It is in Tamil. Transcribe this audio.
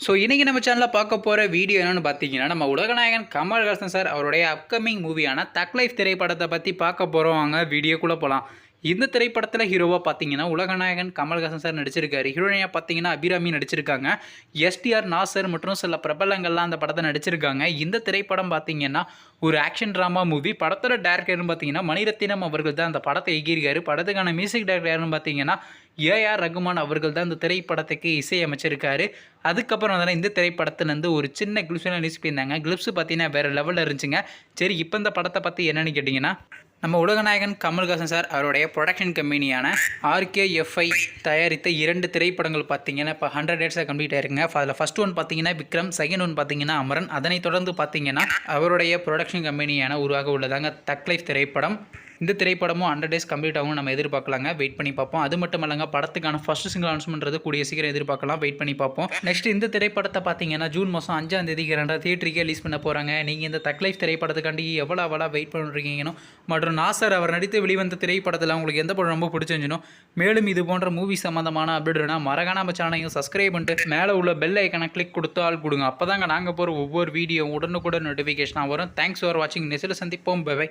ஸோ இன்றைக்கி நம்ம சேனலில் பார்க்க போகிற வீடியோ என்னென்னு பார்த்தீங்கன்னா நம்ம உலகநாயகன் கமல்ஹாசன் சார் அவருடைய அப்கமிங் மூவியான தக் லைஃப் திரைப்படத்தை பற்றி பார்க்க போகிறோம் வாங்க வீடியோக்குள்ளே போகலாம் இந்த திரைப்படத்தில் ஹீரோவாக பார்த்தீங்கன்னா உலகநாயகன் கமல்ஹாசன் சார் நடிச்சிருக்காரு. ஹீரோயினாக பார்த்தீங்கன்னா அபிராமி நடிச்சிருக்காங்க. எஸ்டிஆர் நாசர் மற்றும் சில பிரபலங்கள்லாம் அந்த படத்தை நடிச்சிருக்காங்க. இந்த திரைப்படம் பார்த்தீங்கன்னா ஒரு ஆக்ஷன் ட்ராமா மூவி படத்தோட டேரக்டர்னு பார்த்தீங்கன்னா மணிரத்தினம் அவர்கள் தான் அந்த படத்தை இயக்கியிருக்காரு. படத்துக்கான மியூசிக் டைரக்டர் யாருன்னு பார்த்தீங்கன்னா ஏஆர் ரகுமான் அவர்கள் தான் இந்த திரைப்படத்துக்கு இசையமைச்சிருக்காரு. அதுக்கப்புறம் வந்து இந்த திரைப்படத்துலேருந்து ஒரு சின்ன கிளிப்ஸ்லாம் நியூஸ் பண்ணியிருந்தாங்க கிளிப்ஸ் பார்த்தீங்கன்னா வேறு லெவலில் இருந்துச்சுங்க. சரி இப்போ இந்த படத்தை பற்றி என்னென்னு கேட்டிங்கன்னா நம்ம உலகநாயகன் கமல்ஹாசன் சார் அவருடைய ப்ரொடக்ஷன் கம்பெனியான ஆர்கேஎஃப்ஐ தயாரித்த இரண்டு திரைப்படங்கள் பார்த்தீங்கன்னா இப்போ ஹண்ட்ரட் டேட்ஸாக கம்ப்ளீட் ஆயிருங்க அதில் ஃபஸ்ட் ஒன் பார்த்தீங்கன்னா விக்ரம். செகண்ட் ஒன் பார்த்தீங்கன்னா அமரன். அதனைத் தொடர்ந்து பார்த்தீங்கன்னா அவருடைய ப்ரொடக்ஷன் கம்பெனியான உருவாக உள்ளதாங்க தக் லைஃப் திரைப்படம். இந்த திரைப்படமும் ஹண்ட்ரட் டேஸ் கம்ப்ளீட் ஆகும் நம்ம எதிர்பார்க்கலாங்க. வெயிட் பண்ணி பார்ப்போம். அது மட்டும் இல்லைங்க படத்துக்கான ஃபர்ஸ்ட் சிங்கிள் அனௌன்ஸ்மெண்ட்றது கூடிய சீக்கிரம் எதிர்பார்க்கலாம். வெயிட் பண்ணி பார்ப்போம். நெக்ஸ்ட் இந்த திரைப்படத்தை பார்த்தீங்கன்னா ஜூன் மாதம் அஞ்சாம் தேதிக்கு ரெண்டாவது தியேட்டருக்கே ரிலீஸ் பண்ண போகிறாங்க நீங்கள் இந்த தக் லைஃப் திரைப்படத்துக்காண்டி எவ்வளோ அவ்வளோ வெயிட் பண்ணிருக்கீங்கன்னு மற்றும் நாசர் அவர் நடித்து வெளிவந்த திரைப்படத்தில் உங்களுக்கு எந்த படம் ரொம்ப பிடிச்சிருந்துச்சோ மேலும் இது போன்ற மூவி சம்மந்தமான அப்டேட்னா மறக்காம நம்ம சேனலையும் சப்ஸ்கிரைப் பண்ணிட்டு மேலே உள்ள பெல் ஐக்கனை கிளிக் கொடுத்தால் கொடுங்க. அப்போ தாங்க நாங்கள் போகிற ஒவ்வொரு வீடியோ உடனுக்குடன் நோட்டிஃபிகேஷனாக வரும். தேங்க்ஸ் ஃபார் வாட்சிங் நெசில் சந்திப்போம். பை